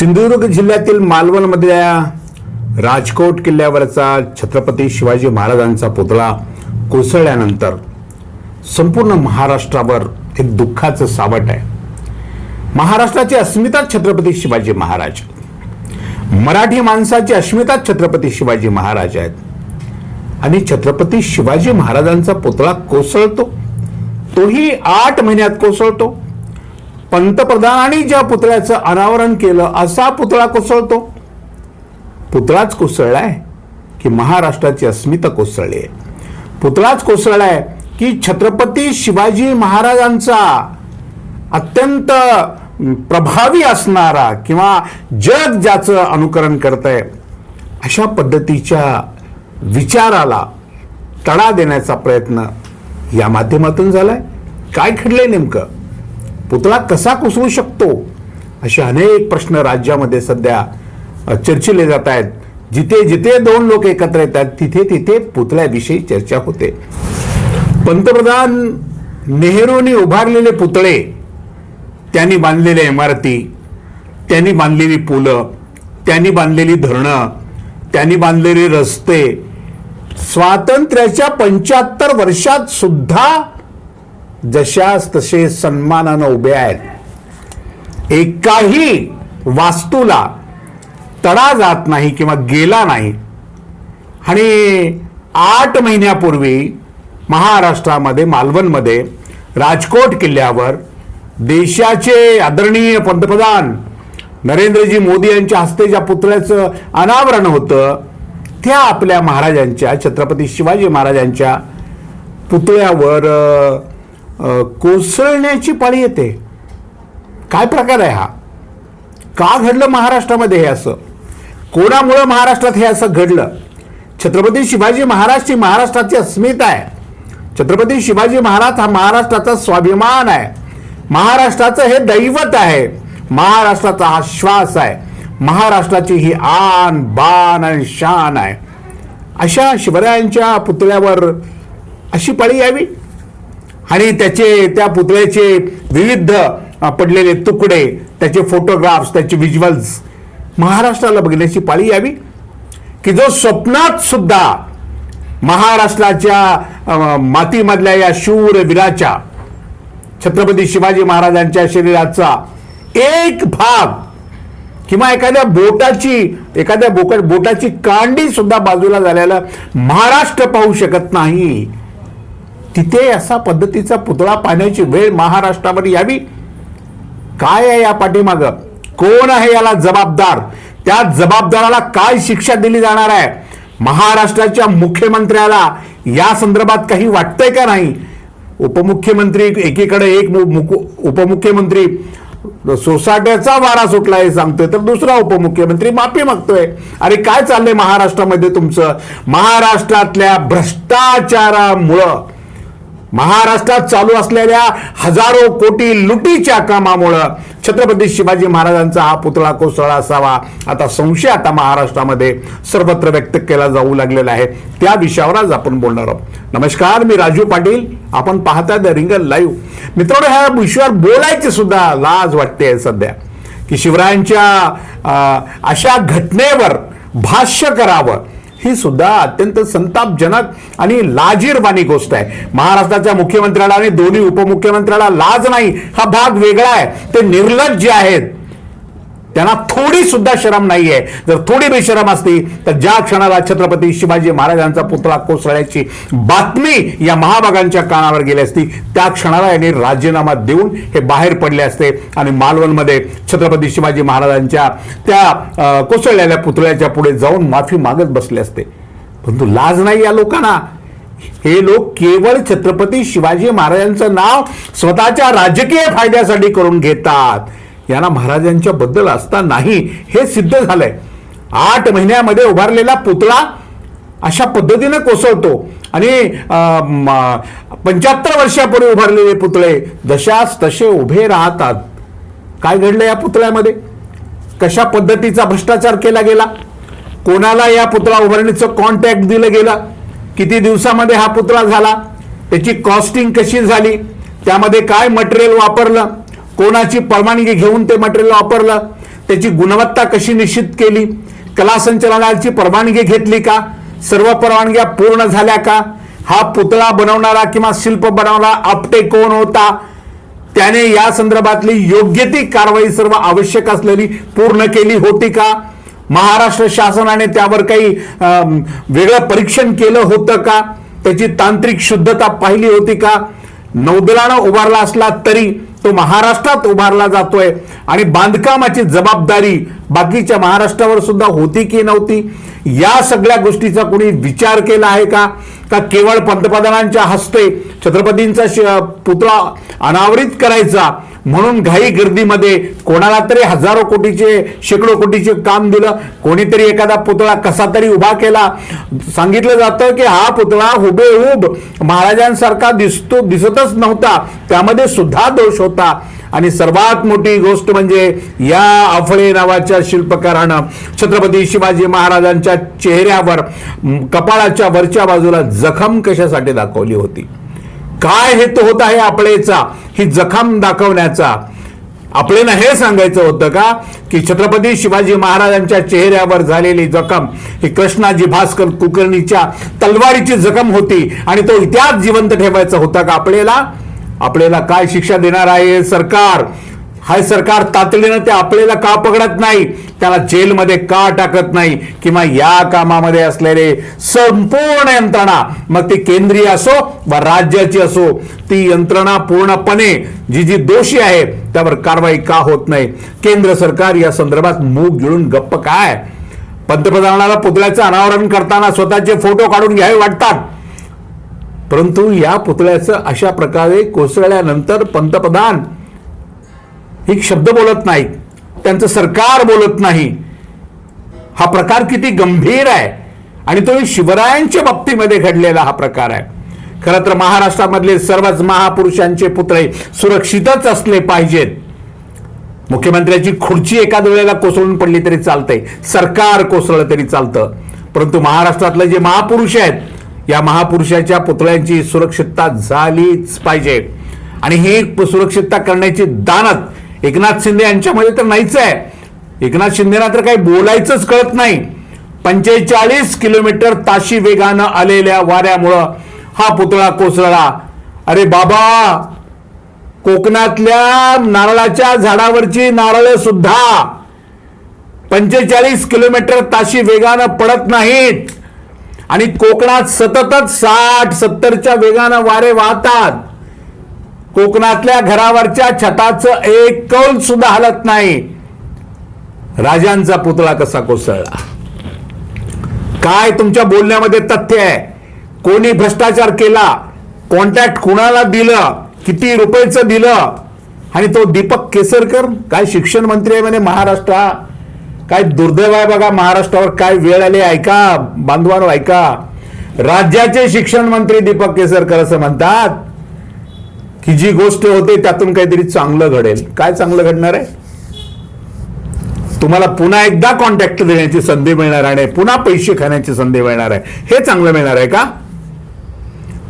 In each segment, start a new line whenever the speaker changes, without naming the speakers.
सिंधुदुर्ग जिल्ह्यातील मालवणमधल्या राजकोट किल्ल्यावरचा छत्रपती शिवाजी महाराजांचा पुतळा कोसळल्यानंतर संपूर्ण महाराष्ट्रावर एक दुःखाचं सावट आहे. महाराष्ट्राची अस्मिता छत्रपती शिवाजी महाराज मराठी माणसाची अस्मिता छत्रपती शिवाजी महाराज आहेत. आणि छत्रपती शिवाजी महाराजांचा पुतळा कोसळतो तोही आठ महिन्यात कोसळतो. पंतप्रधानांनी ज्या पुतळ्याचं अनावरण केलं असा पुतळा कोसळतो. पुतळाच कोसळलाय की महाराष्ट्राची अस्मिता कोसळली आहे पुतळाच कोसळलाय की छत्रपती शिवाजी महाराजांचा अत्यंत प्रभावी असणारा किंवा जग ज्याचं अनुकरण करत आहे अशा पद्धतीच्या विचाराला तडा देण्याचा प्रयत्न या माध्यमातून झालाय. काय घडलंय नेमकं? पुतळा कसा कोसळू शकतो? असे अनेक प्रश्न राज्यामध्ये सध्या चर्चिले जात आहेत. जिथे जिथे दोन लोक एकत्र येतात तिथे तिथे पुतळ्याविषयी चर्चा होते. पंतप्रधान नेहरूंनी उभारलेले पुतळे त्यांनी बांधलेल्या इमारती त्यांनी बांधलेली पुलं त्यांनी बांधलेली धरणं त्यांनी बांधलेले रस्ते स्वातंत्र्याच्या पंच्याहत्तर वर्षात सुद्धा जशास तसे सन्मानानं उभे आहेत. एकाही वास्तूला तडा जात नाही किंवा गेला नाही. आणि आठ महिन्यापूर्वी महाराष्ट्रामध्ये मालवणमध्ये राजकोट किल्ल्यावर देशाचे आदरणीय पंतप्रधान नरेंद्रजी मोदी यांच्या हस्ते ज्या पुतळ्याचं अनावरण होतं त्या आपल्या महाराजांच्या छत्रपती शिवाजी महाराजांच्या पुतळ्यावर कोसळण्याची पाळी येते. काय प्रकार आहे हा? का घडलं महाराष्ट्रामध्ये हे असं? कोणामुळं महाराष्ट्रात हे असं घडलं? छत्रपती शिवाजी महाराजची महाराष्ट्राची अस्मिता आहे. छत्रपती शिवाजी महाराज हा महाराष्ट्राचा स्वाभिमान आहे. महाराष्ट्राचं हे दैवत आहे. महाराष्ट्राचा हा श्वास आहे. महाराष्ट्राची ही आन बान आणि शान आहे. अशा शिवरायांच्या पुतळ्यावर अशी पाळी यावी? आणि त्याचे त्या पुतळ्याचे विविध पडलेले तुकडे त्याचे फोटोग्राफ्स त्याचे व्हिज्युअल्स महाराष्ट्राला बघण्याची पाळी यावी. की जो स्वप्नात सुद्धा महाराष्ट्राच्या मातीमधल्या या शूर वीराच्या छत्रपती शिवाजी महाराजांच्या शरीराचा एक भाग किंवा एखाद्या बोटाची एखाद्या बोकट बोटाची कांडी सुद्धा बाजूला झालेला महाराष्ट्र पाहू शकत नाही. तिथे असा पद्धतीचा पुतळा पाहण्याची वेळ महाराष्ट्रावर यावी? काय आहे या पाठीमाग? कोण आहे याला जबाबदार? त्या जबाबदाराला काय शिक्षा दिली जाणार आहे? महाराष्ट्राच्या मुख्यमंत्र्याला या संदर्भात काही वाटतंय का नाही? उपमुख्यमंत्री एकीकडे एक मु- मुकु- उपमुख्यमंत्री सोसाट्याचा वारा सुटला हे सांगतोय तर दुसरा उपमुख्यमंत्री माफी मागतोय. अरे काय चाललंय महाराष्ट्रामध्ये तुमचं? महाराष्ट्रातल्या भ्रष्टाचारामुळं महाराष्ट्रात चालू असलेल्या हजारो कोटी लुटीच्या कामामुळं छत्रपती शिवाजी महाराजांचा हा पुतळा कोसळा असावा. आता संशय आता महाराष्ट्रामध्ये सर्वत्र व्यक्त केला जाऊ लागलेला आहे. त्या विषयावर आज आपण बोलणार आहोत. नमस्कार मी राजू पाटील. आपण पाहता द रिंगल लाईव्ह. मित्रांनो ह्या विषयावर बोलायची सुद्धा लाज वाटते सध्या. की शिवरायांच्या अशा घटनेवर भाष्य करावं. ही सुद्धा अत्यंत संतापजनक आणि लाजीरवाणी गोष्ट आहे. महाराष्ट्राच्या मुख्यमंत्र्याला आणि दोन्ही उपमुख्यमंत्र्याला लाज नाही. हा भाग वेगळा आहे. ते निर्लज्ज आहेत. त्यांना थोडी सुद्धा शरम नाहीये. जर थोडी बेशरम असती तर ज्या क्षणाला छत्रपती शिवाजी महाराजांचा पुतळा कोसळण्याची बातमी या महाभागांच्या कानावर गेली असती त्या क्षणाला यांनी राजीनामा देऊन हे बाहेर पडले असते आणि मालवणमध्ये छत्रपती शिवाजी महाराजांच्या त्या अं, कोसळलेल्या पुतळ्याच्या पुढे जाऊन माफी मागत बसले असते. परंतु लाज नाही या लोकांना. हे लोक केवळ छत्रपती शिवाजी महाराजांचं नाव स्वतःच्या राजकीय फायद्यासाठी करून घेतात. यांना महाराजांच्या बद्दल असता नाही हे सिद्ध झालंय. आठ महिन्यामध्ये उभारलेला पुतळा अशा पद्धतीने कोसळतो. आणि पंच्याहत्तर वर्षापूर्वी उभारलेले पुतळे जशास तसे उभे राहतात. काय घडलं या पुतळ्यामध्ये? कशा पद्धतीचा भ्रष्टाचार केला गेला? कोणाला या पुतळा उभारणीचं कॉन्टॅक्ट दिलं गेलं? किती दिवसामध्ये हा पुतळा झाला? त्याची कॉस्टिंग कशी झाली? त्यामध्ये काय मटेरियल वापरलं? कोणाची परवानगी घेऊन ते मटेरियल वापरलं? त्याची गुणवत्ता कशी निश्चित केली? कला संचालनाची परवानगी घेतली का? सर्व परवानग्या पूर्ण झाल्या का? हा पुतळा बनवणारा किंवा शिल्प बनवणारा आपटे कोण होता? त्याने या संदर्भातली योग्य ती कारवाई सर्व आवश्यक असलेली पूर्ण केली होती का? महाराष्ट्र शासनाने त्यावर काही वेगळं परीक्षण केलं होतं का? त्याची तांत्रिक शुद्धता पाहिली होती का? नौदलानं उभारला असला तरी तो महाराष्ट्रात उभारला जातोय. आणि बांधकामाची जबाबदारी बाकीच्या महाराष्ट्रावर सुद्धा होती की नव्हती? या सगळ्या गोष्टीचा कोणी विचार केला आहे का? का केवळ पंतप्रधानांच्या हस्ते छत्रपतींचा श- पुतळा अनावरित करायचा? म्हणून घाई गर्दीमध्ये कोणाला तरी हजारो कोटीचे शेकडो कोटीचे काम दिलं. कोणीतरी एखादा पुतळा कसा तरी उभा केला. सांगितलं जातं की हा पुतळा हुबेहूब महाराजांसारखा दिसतो दिसतच नव्हता. त्यामध्ये सुद्धा दोष होता. आणि सर्वात मोठी गोष्ट म्हणजे या अफळे नावाच्या शिल्पकारानं छत्रपती शिवाजी महाराजांच्या चेहऱ्यावर कपाळाच्या वरच्या बाजूला जखम कशासाठी दाखवली होती? काय हेतू होता हे आपलेचा ही जखम दाखवण्याचा. आपल्याला हे सांगायचं होतं का? की छत्रपती शिवाजी महाराजांच्या चेहऱ्यावर झालेली जखम ही कृष्णाजी भास्कर कुलकर्णीच्या तलवारीची जखम होती आणि तो इतिहास जिवंत ठेवायचा होता का आपल्याला? आपल्याला काय शिक्षा देणार आहे सरकार? हाय सरकार तातडीनं ते आपल्याला का पकडत नाही? त्याला जेलमध्ये का टाकत नाही? किंवा या कामामध्ये असलेले संपूर्ण यंत्रणा मग ती केंद्रीय असो वा राज्याची असो ती यंत्रणा पूर्णपणे जी जी दोषी आहे त्यावर कारवाई का होत नाही? केंद्र सरकार या संदर्भात मूग गिळून गप्प काय? पंतप्रधानाला पुतळ्याचं अनावरण करताना स्वतःचे फोटो काढून घ्यावे वाटतात. परंतु या पुतळ्याचं अशा प्रकारे कोसळल्यानंतर पंतप्रधान एक शब्द बोलत नाहीत. त्यांचं सरकार बोलत नाही. हा प्रकार किती गंभीर आहे. आणि तो शिवरायांच्या बाबतीमध्ये घडलेला हा प्रकार आहे. खरं तर महाराष्ट्रामधले सर्वच महापुरुषांचे पुतळे सुरक्षितच असले पाहिजेत. मुख्यमंत्र्याची खुर्ची एखाद वेळेला कोसळून पडली तरी चालतंय. सरकार कोसळलं तरी चालतं. परंतु महाराष्ट्रातले जे महापुरुष आहेत या महापुरुषाच्या पुतळ्यांची सुरक्षितता झालीच पाहिजे. आणि ही सुरक्षितता करण्याची दानत एकनाथ शिंदे यांच्यामध्ये तर नाहीच आहे. एकनाथ शिंदेना तर काही बोलायचंच कळत नाही. पंचेचाळीस किलोमीटर ताशी वेगानं आलेल्या वाऱ्यामुळं हा पुतळा कोसळला. अरे बाबा! कोकणातल्या नारळाच्या झाडावरची नारळ सुद्धा पंचेचाळीस किलोमीटर ताशी वेगानं पडत नाहीत. आणि कोकणात सततच साठ सत्तरच्या वेगानं वारे वाहतात. कोकणातल्या घरावरच्या छताचं एक कौल सुद्धा हलत नाही. राजांचा पुतळा कसा कोसळला? काय तुमच्या बोलण्यामध्ये तथ्य आहे? कोणी भ्रष्टाचार केला? कॉन्टॅक्ट कुणाला दिलं? किती रुपयेचं दिलं? आणि तो दीपक केसरकर? काय शिक्षण मंत्री आहे म्हणे महाराष्ट्र? काय दुर्दैव आहे बघा महाराष्ट्रावर? काय वेळ आली? ऐका बांधवांवर ऐका. राज्याचे शिक्षण मंत्री दीपक केसरकर असं म्हणतात. की जी गोष्ट होते त्यातून काहीतरी चांगलं घडेल. काय चांगलं घडणार आहे? तुम्हाला पुन्हा एकदा कॉन्टॅक्ट देण्याची संधी मिळणार आहे पुन्हा पैसे खाण्याची संधी मिळणार आहे. हे चांगलं मिळणार आहे का?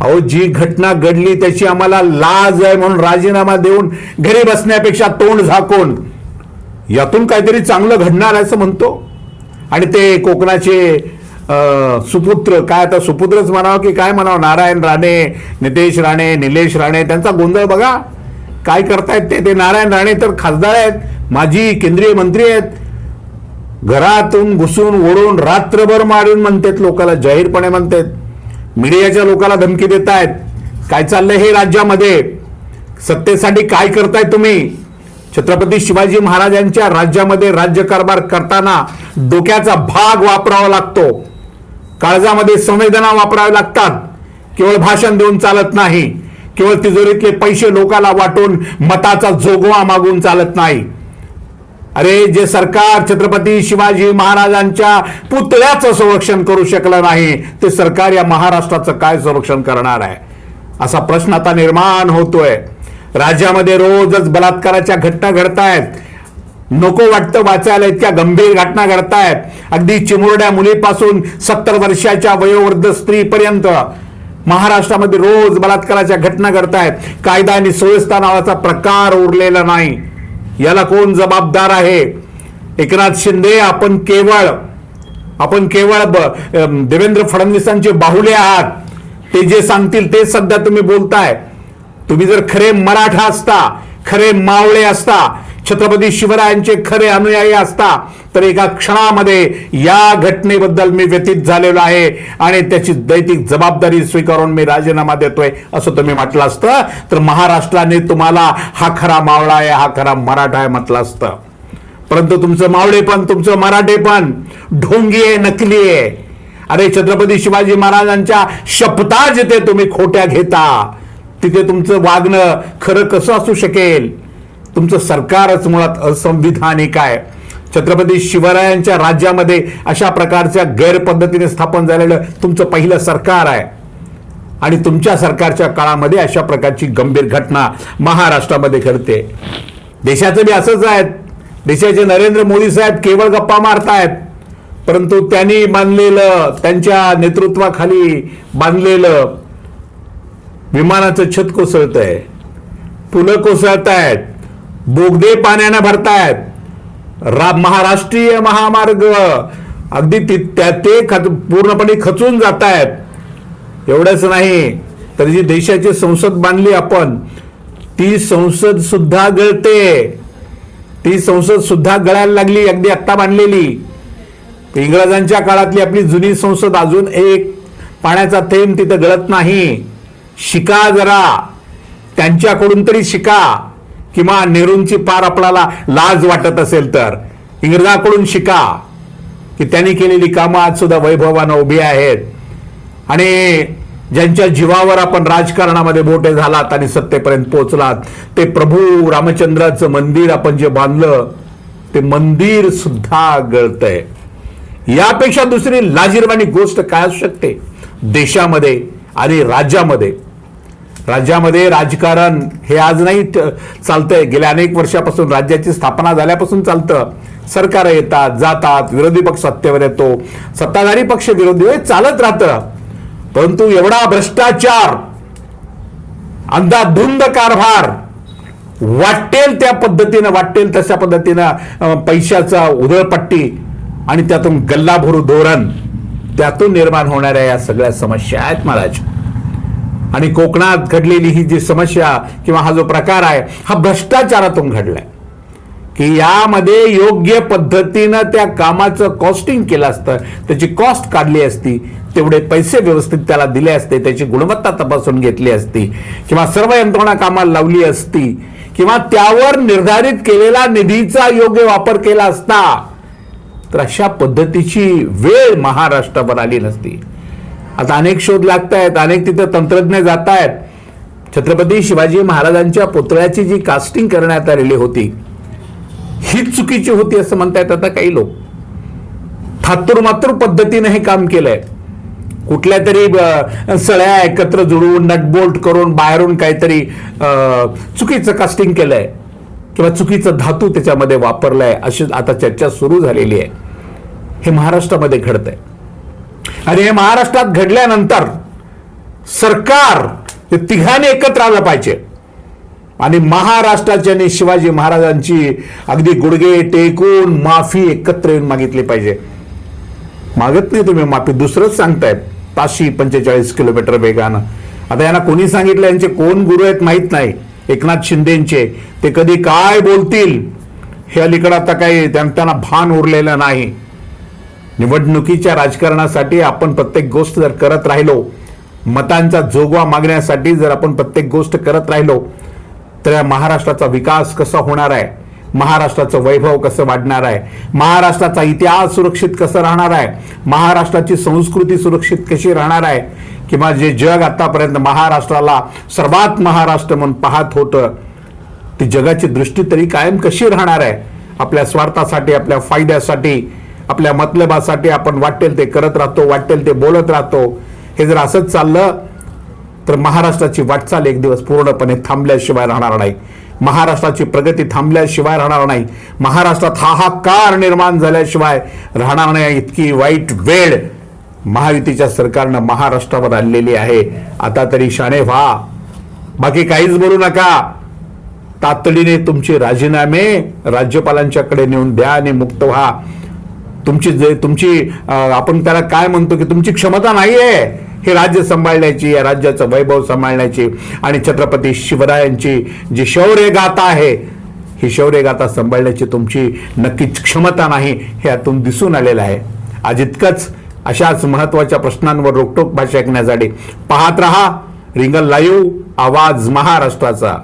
अहो जी घटना घडली त्याची आम्हाला लाज आहे म्हणून राजीनामा देऊन घरी बसण्यापेक्षा तोंड झाकून यातून काहीतरी चांगलं घडणार आहे असं म्हणतो. आणि ते कोकणाचे सुपुत्र काय आता सुपुत्रच म्हणावं की काय म्हणावं? नारायण राणे नितेश राणे निलेश राणे त्यांचा गोंधळ बघा. काय करतायत ते? ते नारायण राणे तर खासदार आहेत माजी केंद्रीय मंत्री आहेत. घरातून घुसून ओढून रात्रभर मारून म्हणतात लोकाला जाहीरपणे म्हणतात. मीडियाच्या लोकाला धमकी देत आहेत काय चाललंय हे राज्यामध्ये? सत्तेसाठी काय करताय तुम्ही? छत्रपती शिवाजी महाराजांच्या राज्यामध्ये राज्यकारभार करताना डोक्याचा भाग वापरावा लागतो. काळजामध्ये संवेदना वापराव्या लागतात. केवळ भाषण देऊन चालत नाही. केवळ तिजोरीतले पैसे लोकाला वाटून मताचा जोगवा मागून चालत नाही. अरे जे सरकार छत्रपती शिवाजी महाराजांच्या पुतळ्याचं संरक्षण करू शकलं नाही ते सरकार या महाराष्ट्राचं काय संरक्षण करणार आहे? असा प्रश्न आता निर्माण होतोय. राज्यामध्ये रोजच बलात्काराच्या घटना घडतायत. नको वाटतं वाचायला इतक्या गंभीर घटना घडतायत. अगदी चिमुरड्या मुलीपासून सत्तर वर्षाच्या वयोवृद्ध स्त्रीपर्यंत महाराष्ट्रामध्ये रोज बलात्काराच्या घटना घडतायत. कायदा आणि सुव्यवस्था नावाचा प्रकार उरलेला नाही. याला कोण जबाबदार आहे? एकनाथ शिंदे आपण केवळ आपण केवळ ब- देवेंद्र फडणवीसांचे बाहुले आहात. ते जे सांगतील ते सध्या तुम्ही बोलताय. तुम्ही जर खरे मराठा असता खरे मावळे असता छत्रपती शिवरायांचे खरे अनुयायी असता तर एका क्षणामध्ये या घटनेबद्दल मी व्यतीत झालेलो आहे आणि त्याची दैतिक जबाबदारी स्वीकारून मी राजीनामा देतोय असं तुम्ही म्हटलं असतं. तर महाराष्ट्राने तुम्हाला हा खरा मावळा आहे हा खरा मराठा आहे म्हटलं असतं. परंतु तुमचं मावळेपण तुमचं मराठेपण ढोंगी आहे नकली आहे. अरे छत्रपती शिवाजी महाराजांच्या शपथा जिथे तुम्ही खोट्या घेता. तिथे तुमचं वागणं खरं कसं असू शकेल? तुमचं सरकारच मुळात असंविधानिक आहे. छत्रपती शिवरायांच्या राज्यामध्ये अशा प्रकारच्या गैरपद्धतीने स्थापन झालेलं तुमचं पहिलं सरकार आहे. आणि तुमच्या सरकारच्या काळामध्ये अशा प्रकारची गंभीर घटना महाराष्ट्रामध्ये घडते. देशाचं बी असंच आहे. देशाचे नरेंद्र मोदी साहेब केवळ गप्पा मारतायत. परंतु त्यांनी बांधलेलं त्यांच्या नेतृत्वाखाली बांधलेलं विमानाचं छत कोसळत आहे पुलं कोसळत आहेत बोगदे पाण्यानं भरतायत. रा महाराष्ट्रीय महामार्ग. अगदी ति- त्या- ते खच- पूर्णपणे खचून जात आहेत एवढंच नाही तर जी देशाची संसद बांधली आपण ती संसद सुद्धा गळते. ती संसद सुद्धा गळायला लागली अगदी आत्ता बांधलेली. इंग्रजांच्या काळातली आपली जुनी संसद अजून एक पाण्याचा थेंब तिथं गळत नाही. शिका जरा. त्यांच्याकडून तरी शिका. किंवा नेहरूंची पार आपल्याला लाज वाटत असेल तर इंग्रजाकडून शिका की त्यांनी केलेली कामं आज सुद्धा वैभवानं उभी आहेत. आणि ज्यांच्या जीवावर आपण राजकारणामध्ये मोठे झालात आणि सत्तेपर्यंत पोहोचलात ते प्रभू रामचंद्राचं मंदिर आपण जे बांधलं ते मंदिर सुद्धा गळतंय. यापेक्षा दुसरी लाजीरवाणी गोष्ट काय असू शकते? देशामध्ये आणि राज्यामध्ये. राज्यामध्ये राजकारण हे आज नाही चालतंय. गेल्या अनेक वर्षापासून राज्याची स्थापना झाल्यापासून चालतं. सरकार येतात जातात विरोधी पक्ष सत्तेवर येतो. सत्ताधारी पक्ष विरोधी हे चालत राहतं. परंतु एवढा भ्रष्टाचार अंधाधुंद कारभार वाटेल त्या पद्धतीनं वाटेल तशा पद्धतीनं पैशाचा उधळपट्टी आणि त्यातून गल्लाभरू धोरण त्यातून निर्माण होणाऱ्या या सगळ्या समस्या आहेत महाराज. आणि कोकणात घडलेली ही जी समस्या किंवा हा जो प्रकार आहे हा भ्रष्टाचारातून घडलाय. की यामध्ये योग्य पद्धतीनं त्या कामाचं कॉस्टिंग केलं असतं त्याची कॉस्ट काढली असती तेवढे पैसे व्यवस्थित त्याला दिले असते त्याची गुणवत्ता तपासून घेतली असती किंवा सर्व यंत्रणा कामाला लावली असती किंवा त्यावर निर्धारित केलेला निधीचा योग्य वापर केला असता तर अशा पद्धतीची वेळ महाराष्ट्रावर आली नसती. आता अनेक शोध लागत आहेत अनेक तिथं तंत्रज्ञ जात आहेत छत्रपती शिवाजी महाराजांच्या पुतळ्याची जी कास्टिंग करण्यात आलेली होती हीच चुकीची होती असं म्हणतायत आता काही लोक. थातूर मातूर पद्धतीने हे काम केलंय. कुठल्या तरी सळ्या एकत्र जुळवून नटबोल्ट करून बाहेरून काहीतरी चुकीचं कास्टिंग केलंय किंवा चुकीचं धातू त्याच्यामध्ये वापरलाय अशी आता चर्चा सुरू झालेली आहे. हे महाराष्ट्रामध्ये घडतंय. आणि हे महाराष्ट्रात घडल्यानंतर सरकार हे तिघांनी एकत्र आलं पाहिजे. आणि महाराष्ट्राच्या आणि शिवाजी महाराजांची अगदी गुडघे टेकून माफी एकत्र येऊन मागितली पाहिजे. मागत नाही तुम्ही माफी दुसरंच सांगतायत पाचशे पंचेचाळीस किलोमीटर वेगानं. आता यांना कोणी सांगितलं यांचे कोण गुरु आहेत माहीत नाही. एकनाथ शिंदेचे ते कधी काय बोलतील हे अलीकडं आता काही त्यां- त्यांना भान उरलेलं नाही. निवडणुकीच्या राजकारणासाठी आपण प्रत्येक गोष्ट जर करत राहिलो मतांचा जोगवा मागण्यासाठी जर आपण प्रत्येक गोष्ट करत राहिलो तर या महाराष्ट्राचा विकास कसा होणार आहे? महाराष्ट्राचं वैभव कसं वाढणार आहे? महाराष्ट्राचा इतिहास सुरक्षित कसं राहणार आहे? महाराष्ट्राची संस्कृती सुरक्षित कशी राहणार आहे? किंवा जे जग आतापर्यंत महाराष्ट्राला सर्वात महाराष्ट्र म्हणून पाहत होतं ती जगाची दृष्टी तरी कायम कशी राहणार आहे? आपल्या स्वार्थासाठी आपल्या फायद्यासाठी आपल्या मतलबासाठी आपण वाटेल ते करत राहतो वाटेल ते बोलत राहतो. हे जर असंच चाललं तर महाराष्ट्राची वाटचाल एक दिवस पूर्णपणे थांबल्याशिवाय राहणार नाही. महाराष्ट्राची प्रगती थांबल्याशिवाय राहणार नाही. महाराष्ट्रात हाहाकार निर्माण झाल्याशिवाय राहणार नाही. इतकी वाईट वेळ महायुतीच्या सरकारनं महाराष्ट्रावर आणलेली आहे. आता तरी शाणे व्हा. बाकी काहीच बोलू नका. तातडीने तुमचे राजीनामे राज्यपालांच्याकडे नेऊन द्या आणि मुक्त व्हा. तुमची जे तुमची आपण त्याला काय म्हणतो की तुमची क्षमता नाही आहे हे राज्य सांभाळण्याची या राज्याचं वैभव सांभाळण्याची. आणि छत्रपती शिवरायांची जी शौर्य गाथा आहे ही शौर्य गाथा सांभाळण्याची तुमची नक्कीच क्षमता नाही हे यातून दिसून आलेलं आहे. आज इतकंच अशाच महत्त्वाच्या प्रश्नांवर रोकटोक भाषा ऐकण्यासाठी पाहत रहा रिंगल लाईव्ह आवाज महाराष्ट्राचा.